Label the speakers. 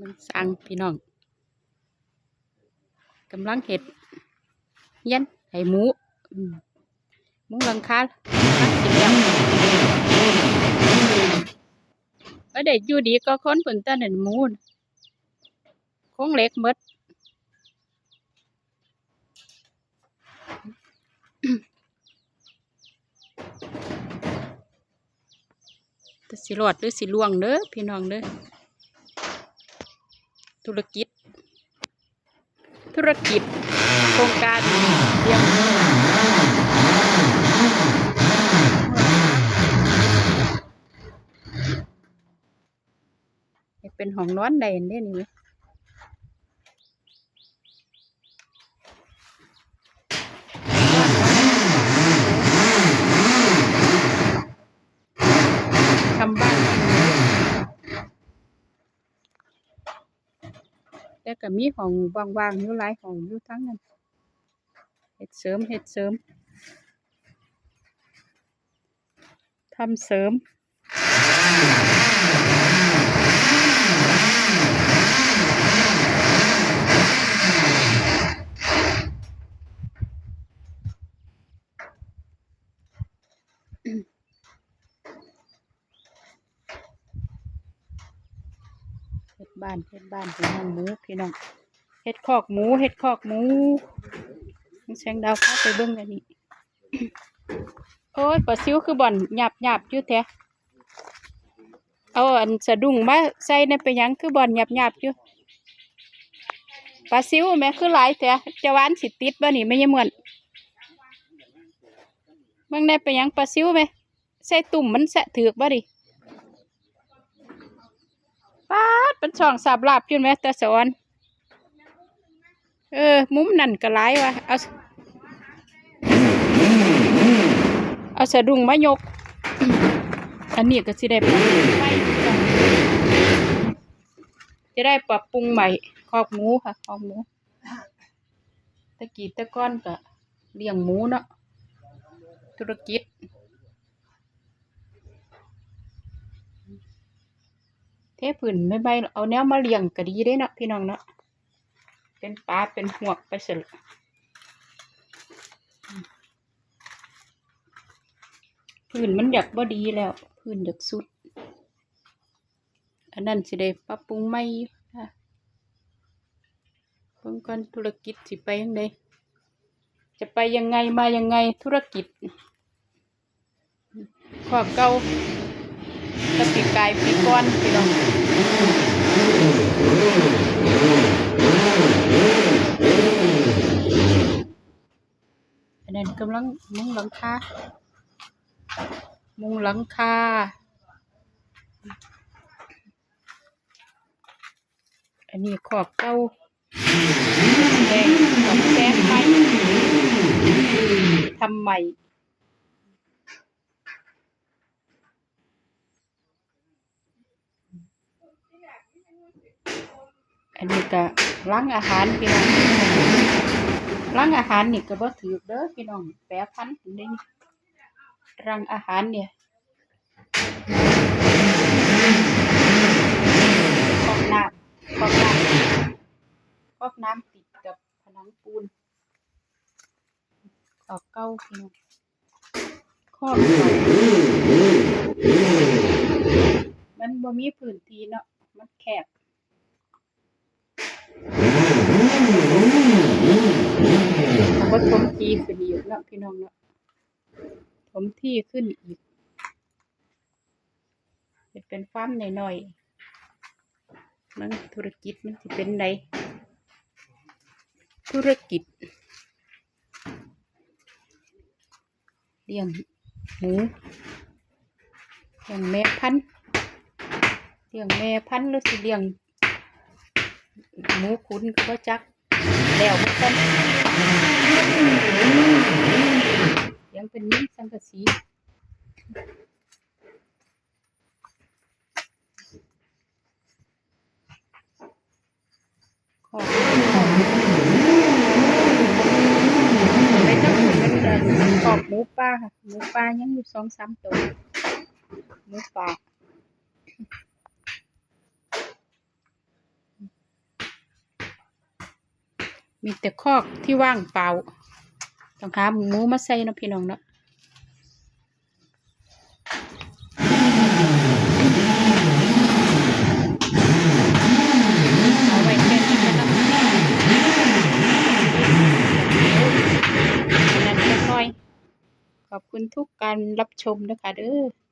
Speaker 1: มันสั่งพี่น้องกำลังเห็ดย็นให้หมูมหมูหลังคาลังกินแล้วก็ได้อยู่ดีก็ค้นเปิ่นตาเห็นมูนโค้งเล็กมดสิรอดหรือสิล่วงเด้อพี่น้องเด้อ ธุรกิจ ธุรกิจ โครงการเลี้ยงหมูให้เป็นห้องนอนแด้เด้นี่ไหมทำบ้านทำเรือน แล้วก็มีห้องว่างๆอยู่หลายห้องอยู่ทั้งนั้นเฮ็ดเสริมเฮ็ดเสริมทำเสริมเฮ็ บ้านเฮ็ดบ้านพี่น้องหมูพี่น้องเฮ็ดคอกหมูเฮ็ดคอกหมูแสงดาวพาไปเบิ่งอันนี้โอ้ยปลาซิวคือบ่อนหยาบหยาบอยู่แท้เอาอันสะดุ้งมาใส่ในไปยังคือบ่อนหยาบหยาบอยู่ปลาซิวแม่คือหลายแท้จะหวานสิติดบ่นี่ไม่ยเหมือนเบิ่งได้ไปยังปลาซิวไหมใส่ตุ่มมันแสะถือกบ่ดิ ป้าดเป็นช่องสาบลาบอยู่ไหมแต่สอนเออ มุมนั่นก็หลายว่ะเอาเอาสะดุ้งมายก อันนี้ก็สิได้ปรับปรุงใหม่จะได้ปรับปรุงใหม่คอกหมูค่ะคอกหมูตะกี้ตะก้อนก็เลี้ยงหมูเนาะธุรกิจ เทพื้นไม่ใบเอาแนวมาเลี้ยงก็ดีได้เนาะพี่น้องเนาะเป็นปลาเป็นหวกไปเสร็จพื้นมันอยากบ่ดีแล้วพื้นอยากสุด อันนั้นสิได้ปรับปรุงใหม่อยู่ค่ะเพิ่งก่อนธุรกิจสิไปยังไงจะไปยังไงมายังไงธุรกิจขอบเก่า ตะปีกายปีก้อนพี่น้องอันนั้นกำลังมุงหลังคามุงหลังคาอันนี้ขอบเก้าแดงขอบแซมไปทำใหม่ อันนี้ก็ล้างอาหารพี่น้องล้างอาหารนี่ก็บ่ถือเด้อพี่น้องแปรพันธุ์นี่รังอาหารเนี่ยคอกน้ำคอกน้ำคอกน้ำติดกับผนังปูนขอบเก้าพี่น้องคอมันบ่มีพื้นที่เนาะ มันแคบเขาก็ถมที่ขึ้นอีกเนาะพี่น้องเนาะถมที่ขึ้นอีกจะเป็นฟ้ามหน่อยๆนั่นธุรกิจมันจะเป็นไรธุรกิจเลี้ยงหมูเลี้ยงแม่พันธุ์ ลี้ยงแม่พันธุ์หรือสิเลี้ยงหมูขุนก็จักแล้วมันยังเป็นนิ่งสังกะสีขอบไปทั้งหมดเป็นเดินขอบหมูป่าค่ะหมูป่ายังอยู่สองสามตัวหมูป่า มีแต่คอกที่ว่างเปล่า ต้องหาหมูมาใส่นะพี่น้องเนาะเอาไว้แค่นี้ก็ต้องอันนั้นก็ค่อยขอบคุณทุกการรับชมนะคะเด้อ